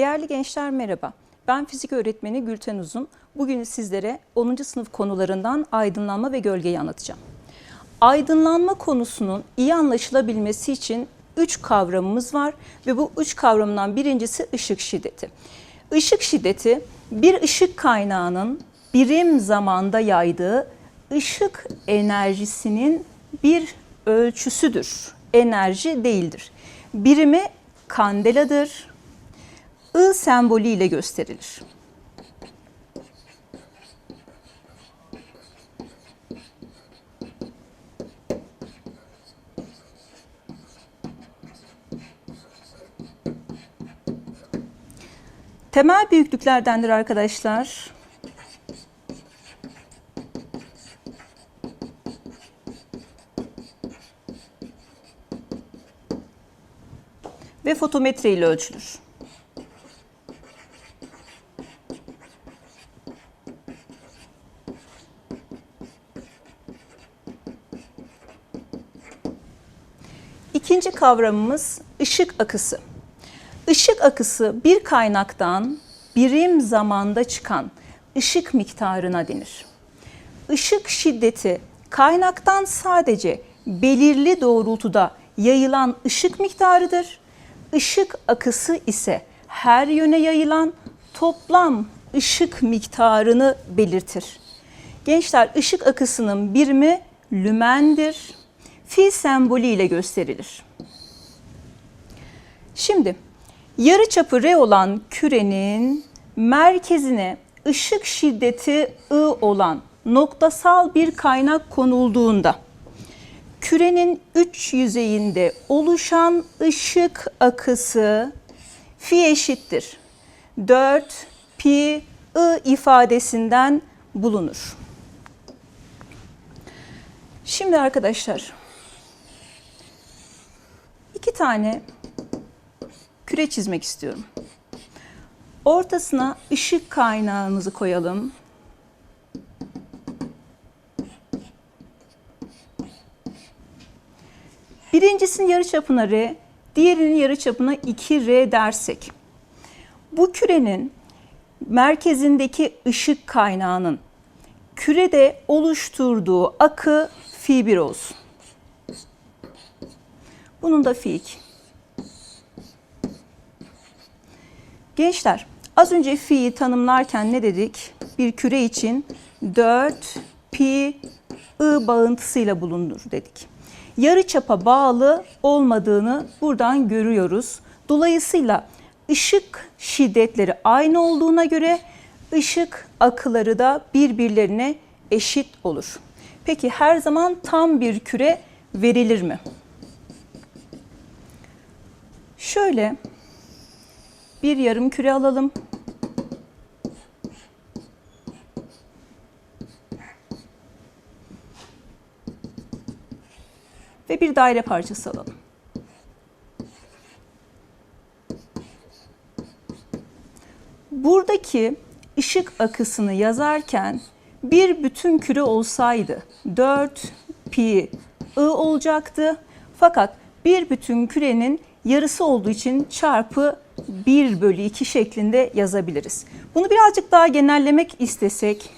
Değerli gençler merhaba. Ben fizik öğretmeni Gülten Uzun. Bugün sizlere 10. sınıf konularından aydınlanma ve gölgeyi anlatacağım. Aydınlanma konusunun iyi anlaşılabilmesi için 3 kavramımız var ve bu 3 kavramdan birincisi ışık şiddeti. Işık şiddeti bir ışık kaynağının birim zamanda yaydığı ışık enerjisinin bir ölçüsüdür. Enerji değildir. Birimi kandeladır. I sembolü ile gösterilir. Temel büyüklüklerdendir arkadaşlar. Ve fotometre ile ölçülür. Kavramımız ışık akısı. Işık akısı bir kaynaktan birim zamanda çıkan ışık miktarına denir. Işık şiddeti kaynaktan sadece belirli doğrultuda yayılan ışık miktarıdır. Işık akısı ise her yöne yayılan toplam ışık miktarını belirtir. Gençler ışık akısının birimi lümendir. Fi sembolü ile gösterilir. Şimdi yarı çapı R olan kürenin merkezine ışık şiddeti I olan noktasal bir kaynak konulduğunda kürenin üç yüzeyinde oluşan ışık akısı fi eşittir. 4 pi I ifadesinden bulunur. Şimdi arkadaşlar iki tane küre çizmek istiyorum. Ortasına ışık kaynağımızı koyalım. Birincisinin yarıçapına R, diğerinin yarıçapına 2R dersek bu kürenin merkezindeki ışık kaynağının kürede oluşturduğu akı fi1 olsun. Bunun da fi2. Gençler az önce fi'yi tanımlarken ne dedik? Bir küre için 4 pi i bağıntısıyla bulunur dedik. Yarı çapa bağlı olmadığını buradan görüyoruz. Dolayısıyla ışık şiddetleri aynı olduğuna göre ışık akıları da birbirlerine eşit olur. Peki her zaman tam bir küre verilir mi? Şöyle bir yarım küre alalım. Ve bir daire parçası alalım. Buradaki ışık akısını yazarken bir bütün küre olsaydı 4 pi i olacaktı. Fakat bir bütün kürenin yarısı olduğu için çarpı 1 bölü 2 şeklinde yazabiliriz. Bunu birazcık daha genellemek istesek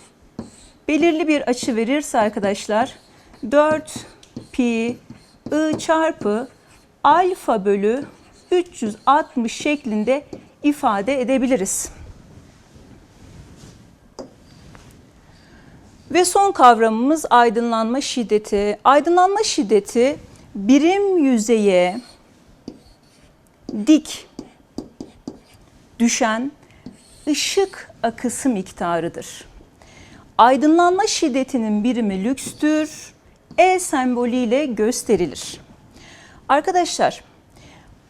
belirli bir açı verirse arkadaşlar 4 pi i çarpı alfa bölü 360 şeklinde ifade edebiliriz. Ve son kavramımız aydınlanma şiddeti. Aydınlanma şiddeti birim yüzeye dik düşen ışık akısı miktarıdır. Aydınlanma şiddetinin birimi lükstür. E sembolüyle gösterilir. Arkadaşlar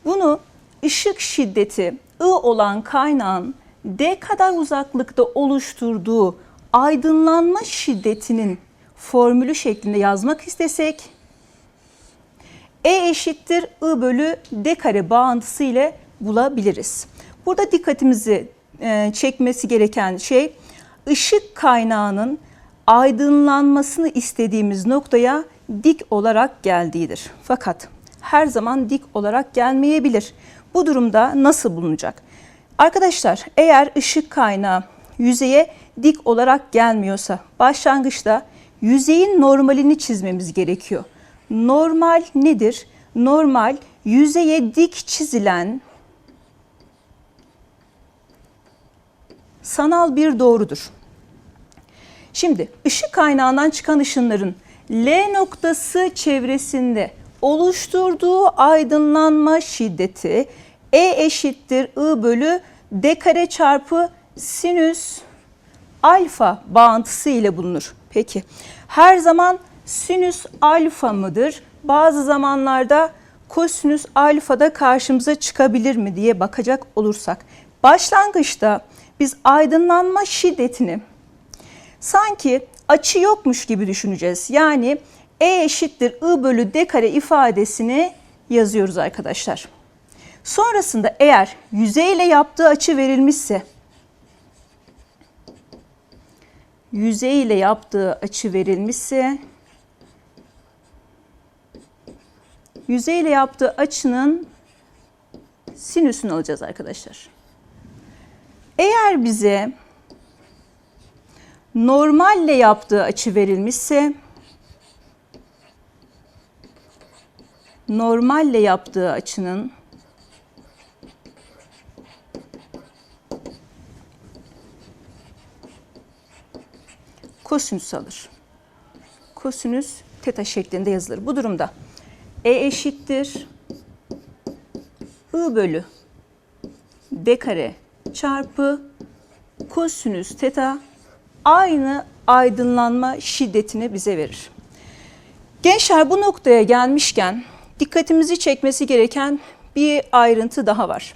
bunu ışık şiddeti I olan kaynağın D kadar uzaklıkta oluşturduğu aydınlanma şiddetinin formülü şeklinde yazmak istesek E eşittir I bölü D kare bağıntısı ile bulabiliriz. Burada dikkatimizi e, çekmesi gereken şey ışık kaynağının aydınlanmasını istediğimiz noktaya dik olarak geldiğidir. Fakat her zaman dik olarak gelmeyebilir. Bu durumda nasıl bulunacak? Arkadaşlar eğer ışık kaynağı yüzeye dik olarak gelmiyorsa başlangıçta yüzeyin normalini çizmemiz gerekiyor. Normal nedir? Normal yüzeye dik çizilen sanal bir doğrudur. Şimdi ışık kaynağından çıkan ışınların L noktası çevresinde oluşturduğu aydınlanma şiddeti E eşittir I bölü D kare çarpı sinüs alfa bağıntısı ile bulunur. Peki her zaman sinüs alfa mıdır? Bazı zamanlarda kosinüs alfa da karşımıza çıkabilir mi diye bakacak olursak. Başlangıçta biz aydınlanma şiddetini sanki açı yokmuş gibi düşüneceğiz. Yani E eşittir I bölü D kare ifadesini yazıyoruz arkadaşlar. Sonrasında eğer yüzeyle yaptığı açı verilmişse yüzey ile yaptığı açı verilmişse yüzey ile yaptığı açının sinüsünü alacağız arkadaşlar. Eğer bize normalle yaptığı açı verilmişse normalle yaptığı açının kosinüs alır. Kosinüs teta şeklinde yazılır. Bu durumda E eşittir I bölü D kare çarpı kosinüs teta aynı aydınlanma şiddetini bize verir. Gençler bu noktaya gelmişken dikkatimizi çekmesi gereken bir ayrıntı daha var.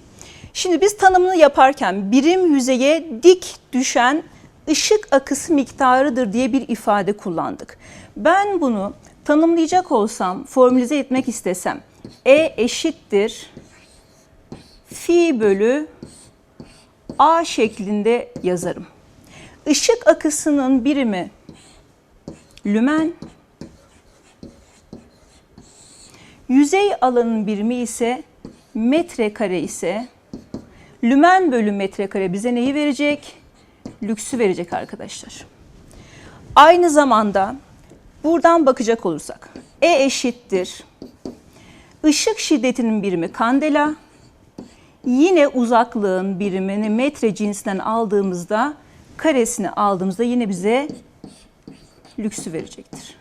Şimdi biz tanımını yaparken birim yüzeye dik düşen ışık akısı miktarıdır diye bir ifade kullandık. Ben bunu tanımlayacak olsam, formülize etmek istesem E eşittir fi bölü A şeklinde yazarım. Işık akısının birimi lümen, yüzey alanın birimi ise metrekare ise lümen bölü metrekare bize neyi verecek? Lüksü verecek arkadaşlar. Aynı zamanda buradan bakacak olursak E eşittir. Işık şiddetinin birimi kandela. Yine uzaklığın birimini metre cinsinden aldığımızda karesini aldığımızda yine bize lüksü verecektir.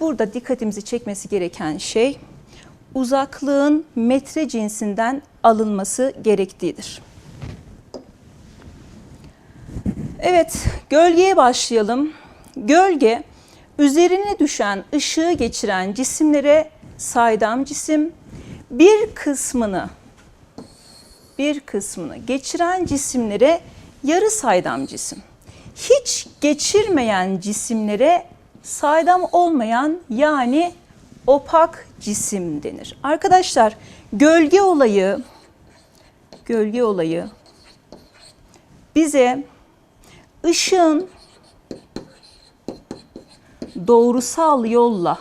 Burada dikkatimizi çekmesi gereken şey uzaklığın metre cinsinden alınması gerektiğidir. Evet, gölgeye başlayalım. Gölge üzerine düşen ışığı geçiren cisimlere saydam cisim, bir kısmını bir kısmını geçiren cisimlere yarı saydam cisim. Hiç geçirmeyen cisimlere saydam olmayan yani opak cisim denir. Arkadaşlar gölge olayı gölge olayı bize ışığın doğrusal yolla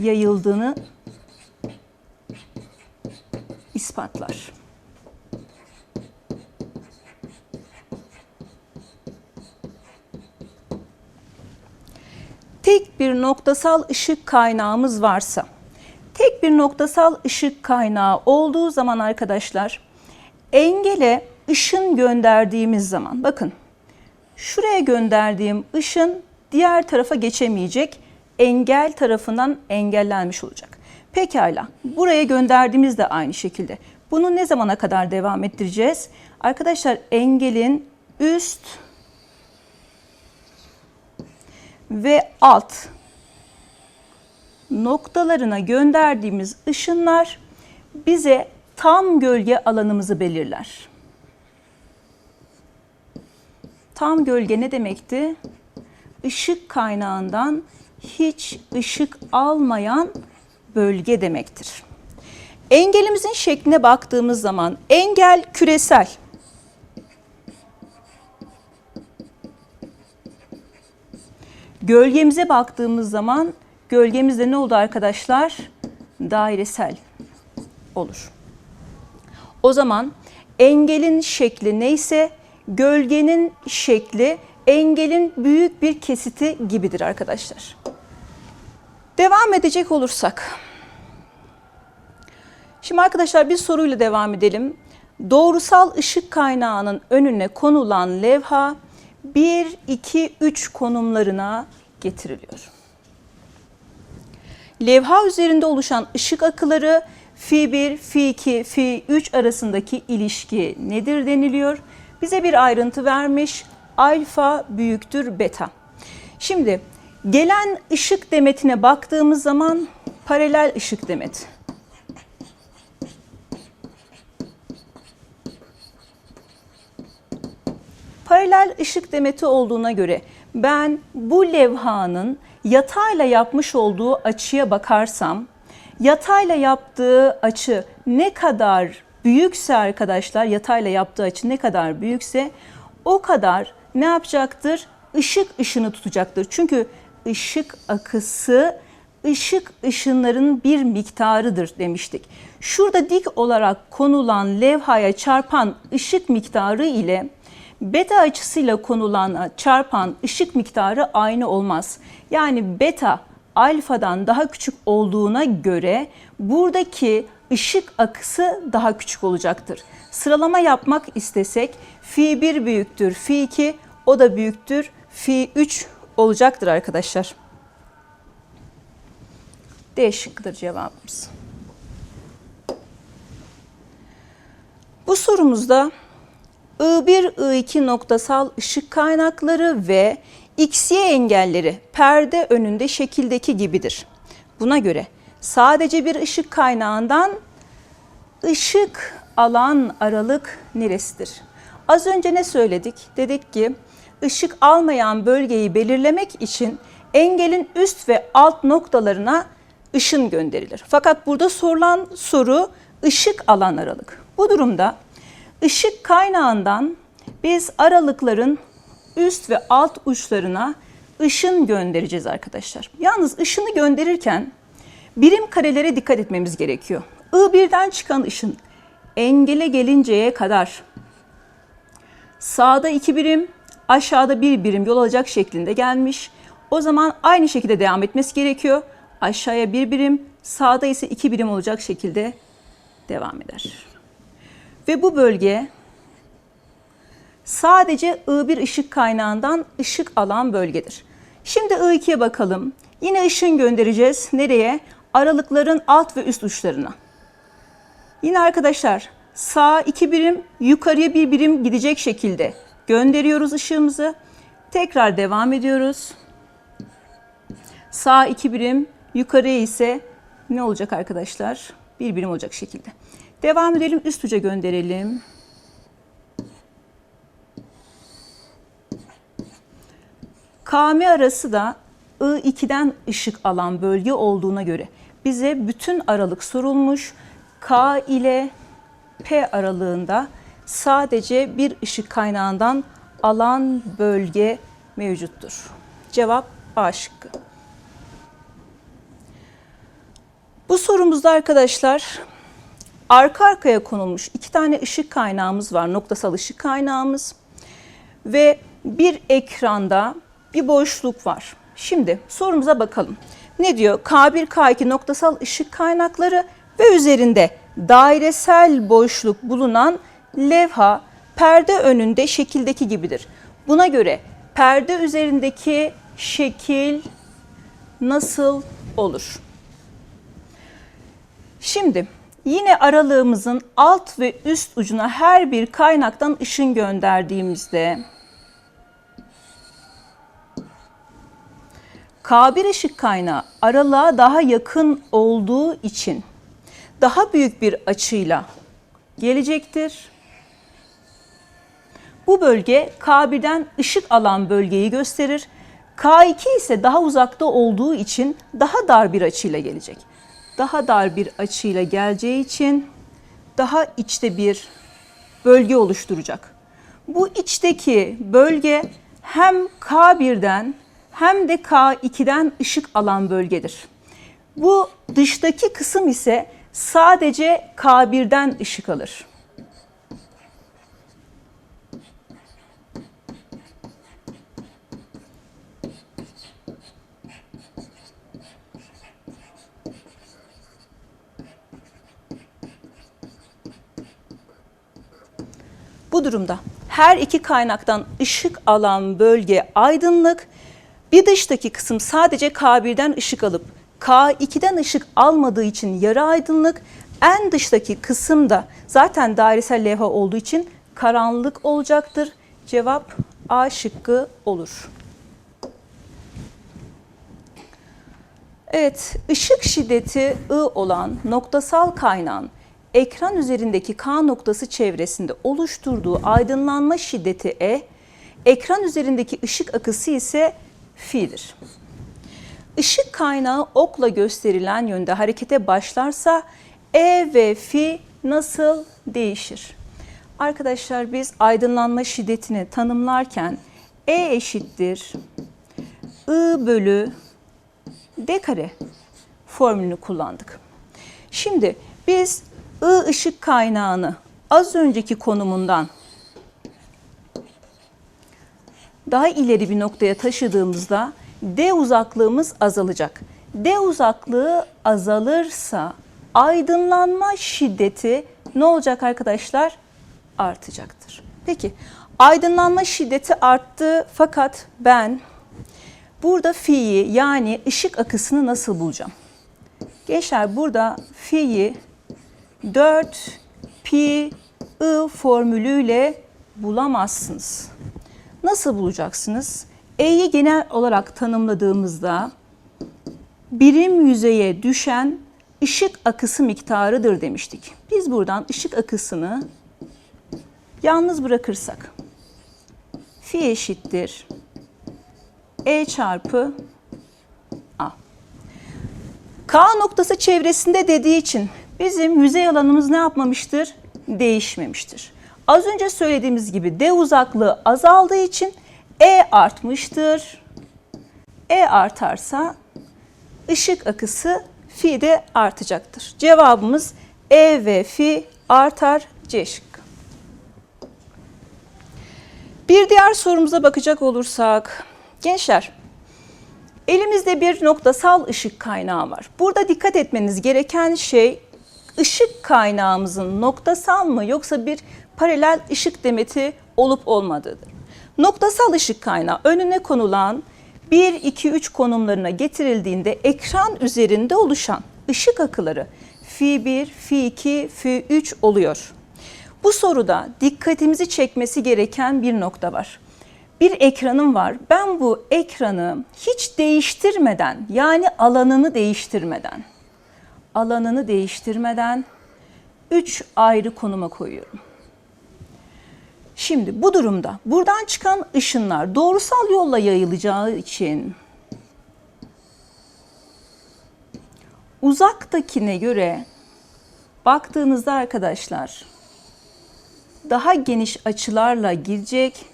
yayıldığını ispatlar. Tek bir noktasal ışık kaynağımız varsa, tek bir noktasal ışık kaynağı olduğu zaman arkadaşlar, engele ışın gönderdiğimiz zaman, bakın şuraya gönderdiğim ışın diğer tarafa geçemeyecek, engel tarafından engellenmiş olacak. Pekala, buraya gönderdiğimiz de aynı şekilde. Bunu ne zamana kadar devam ettireceğiz? Arkadaşlar engelin üst ve alt noktalarına gönderdiğimiz ışınlar bize tam gölge alanımızı belirler. Tam gölge ne demekti? Işık kaynağından hiç ışık almayan bölge demektir. Engelimizin şekline baktığımız zaman engel küresel. Gölgemize baktığımız zaman gölgemizde ne oldu arkadaşlar? dairesel olur. O zaman engelin şekli neyse gölgenin şekli engelin büyük bir kesiti gibidir arkadaşlar. Devam edecek olursak. Şimdi arkadaşlar bir soruyla devam edelim. Doğrusal ışık kaynağının önüne konulan levha 1, 2, 3 konumlarına getiriliyor. Levha üzerinde oluşan ışık akıları Fi1, Fi2, Fi3 arasındaki ilişki nedir deniliyor. Bize bir ayrıntı vermiş. Alfa büyüktür beta. Şimdi gelen ışık demetine baktığımız zaman paralel ışık demet. Paralel ışık demeti olduğuna göre ben bu levhanın yatayla yapmış olduğu açıya bakarsam yatayla yaptığı açı ne kadar büyükse arkadaşlar yatayla yaptığı açı ne kadar büyükse o kadar ne yapacaktır? Işık ışını tutacaktır. Çünkü ışık akısı ışık ışınların bir miktarıdır demiştik. Şurada dik olarak konulan levhaya çarpan ışık miktarı ile beta açısıyla konulan çarpan ışık miktarı aynı olmaz. Yani beta alfadan daha küçük olduğuna göre buradaki ışık akısı daha küçük olacaktır. Sıralama yapmak istesek fi 1 büyüktür fi 2 o da büyüktür fi 3 olacaktır arkadaşlar. D şıkkıdır cevabımız. Bu sorumuzda I1, I2 noktasal ışık kaynakları ve XY engelleri perde önünde şekildeki gibidir. Buna göre sadece bir ışık kaynağından ışık alan aralık neresidir? Az önce ne söyledik? Dedik ki ışık almayan bölgeyi belirlemek için engelin üst ve alt noktalarına ışın gönderilir. Fakat burada sorulan soru ışık alan aralık. Bu durumda ışık kaynağından biz aralıkların üst ve alt uçlarına ışın göndereceğiz arkadaşlar. Yalnız ışını gönderirken birim karelere dikkat etmemiz gerekiyor. I1'den çıkan ışın engele gelinceye kadar sağda iki birim, aşağıda bir birim yol alacak şeklinde gelmiş. O zaman aynı şekilde devam etmesi gerekiyor. Aşağıya bir birim, sağda ise iki birim olacak şekilde devam eder. Ve bu bölge sadece I1 ışık kaynağından ışık alan bölgedir. Şimdi I2'ye bakalım. Yine ışın göndereceğiz. Nereye? Aralıkların alt ve üst uçlarına. Yine arkadaşlar sağ iki birim, yukarıya bir birim gidecek şekilde gönderiyoruz ışığımızı. Tekrar devam ediyoruz. Sağ iki birim, yukarıya ise ne olacak arkadaşlar? Bir birim olacak şekilde. Devam edelim, üst uca gönderelim. KM arası da I2'den ışık alan bölge olduğuna göre bize bütün aralık sorulmuş. K ile P aralığında sadece bir ışık kaynağından alan bölge mevcuttur. Cevap A şıkkı. Bu sorumuzda arkadaşlar arka arkaya konulmuş iki tane ışık kaynağımız var. Noktasal ışık kaynağımız ve bir ekranda bir boşluk var. Şimdi sorumuza bakalım. Ne diyor? K1, K2 noktasal ışık kaynakları ve üzerinde dairesel boşluk bulunan levha perde önünde şekildeki gibidir. Buna göre perde üzerindeki şekil nasıl olur? Şimdi yine aralığımızın alt ve üst ucuna her bir kaynaktan ışın gönderdiğimizde K1 ışık kaynağı aralığa daha yakın olduğu için daha büyük bir açıyla gelecektir. Bu bölge K1'den ışık alan bölgeyi gösterir. K2 ise daha uzakta olduğu için daha dar bir açıyla gelecek. Daha dar bir açıyla geleceği için daha içte bir bölge oluşturacak. Bu içteki bölge hem K1'den hem de K2'den ışık alan bölgedir. Bu dıştaki kısım ise sadece K1'den ışık alır. Durumda her iki kaynaktan ışık alan bölge aydınlık. Bir dıştaki kısım sadece K1'den ışık alıp K2'den ışık almadığı için yarı aydınlık. En dıştaki kısım da zaten dairesel levha olduğu için karanlık olacaktır. Cevap A şıkkı olur. Evet, ışık şiddeti I olan noktasal kaynağın ekran üzerindeki K noktası çevresinde oluşturduğu aydınlanma şiddeti E, ekran üzerindeki ışık akısı ise F'dir. Işık kaynağı okla gösterilen yönde harekete başlarsa E ve F nasıl değişir? Arkadaşlar biz aydınlanma şiddetini tanımlarken E eşittir I bölü D kare formülünü kullandık. Şimdi biz I ışık kaynağını az önceki konumundan daha ileri bir noktaya taşıdığımızda D uzaklığımız azalacak. D uzaklığı azalırsa aydınlanma şiddeti ne olacak arkadaşlar? Artacaktır. Peki aydınlanma şiddeti arttı fakat ben burada fi'yi yani ışık akısını nasıl bulacağım? Gençler burada fi'yi 4 pi i formülüyle bulamazsınız. Nasıl bulacaksınız? E'yi genel olarak tanımladığımızda birim yüzeye düşen ışık akısı miktarıdır demiştik. Biz buradan ışık akısını yalnız bırakırsak fi eşittir E çarpı A. K noktası çevresinde dediği için bizim yüzey alanımız ne yapmamıştır? Değişmemiştir. Az önce söylediğimiz gibi D uzaklığı azaldığı için E artmıştır. E artarsa ışık akısı fi de artacaktır. Cevabımız E ve fi artar C şıkkı. Bir diğer sorumuza bakacak olursak, gençler elimizde bir noktasal ışık kaynağı var. Burada dikkat etmeniz gereken şey ışık kaynağımızın noktasal mı yoksa bir paralel ışık demeti olup olmadığıdır. Noktasal ışık kaynağı önüne konulan 1, 2, 3 konumlarına getirildiğinde ekran üzerinde oluşan ışık akıları Fi1, Fi2, Fi3 oluyor. Bu soruda dikkatimizi çekmesi gereken bir nokta var. Bir ekranım var. Ben bu ekranı hiç değiştirmeden yani alanını değiştirmeden alanını değiştirmeden 3 ayrı konuma koyuyorum. Şimdi bu durumda buradan çıkan ışınlar doğrusal yolla yayılacağı için uzaktakine göre baktığınızda arkadaşlar daha geniş açılarla girecek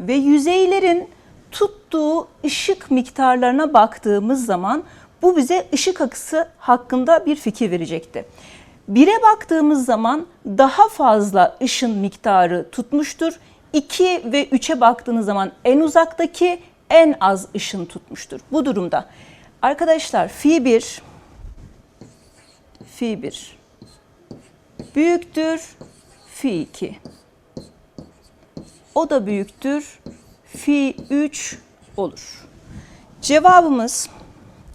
ve yüzeylerin tuttuğu ışık miktarlarına baktığımız zaman bu bize ışık akısı hakkında bir fikir verecekti. Bire baktığımız zaman daha fazla ışın miktarı tutmuştur. 2 ve 3'e baktığınız zaman en uzaktaki en az ışın tutmuştur. Bu durumda arkadaşlar fi 1 fi 1 büyüktür fi 2. O da büyüktür fi 3 olur. Cevabımız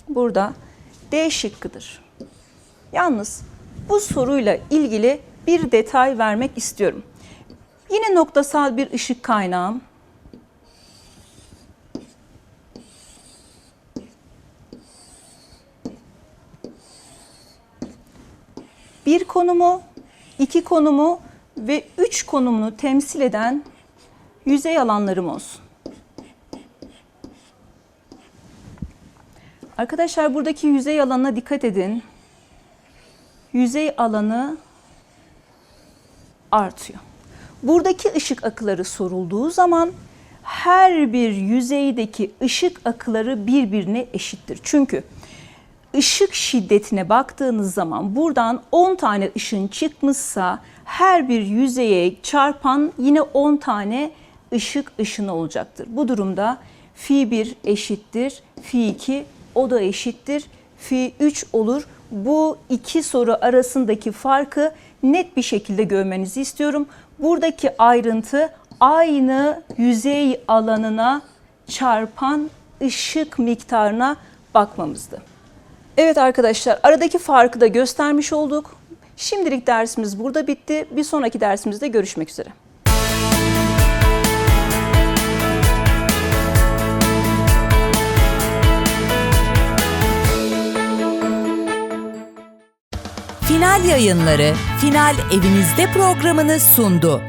burada D şıkkıdır. Yalnız bu soruyla ilgili bir detay vermek istiyorum. Yine noktasal bir ışık kaynağım. Bir konumu, iki konumu ve üç konumunu temsil eden yüzey alanlarım olsun. Arkadaşlar buradaki yüzey alanına dikkat edin. Yüzey alanı artıyor. Buradaki ışık akıları sorulduğu zaman her bir yüzeydeki ışık akıları birbirine eşittir. Çünkü ışık şiddetine baktığınız zaman buradan 10 tane ışın çıkmışsa her bir yüzeye çarpan yine 10 tane ışık ışını olacaktır. Bu durumda fi 1 eşittir, fi 2 o da eşittir, fi 3 olur. Bu iki soru arasındaki farkı net bir şekilde görmenizi istiyorum. Buradaki ayrıntı aynı yüzey alanına çarpan ışık miktarına bakmamızdı. Evet arkadaşlar aradaki farkı da göstermiş olduk. Şimdilik dersimiz burada bitti. Bir sonraki dersimizde görüşmek üzere. Final yayınları Final Evinizde programını sundu.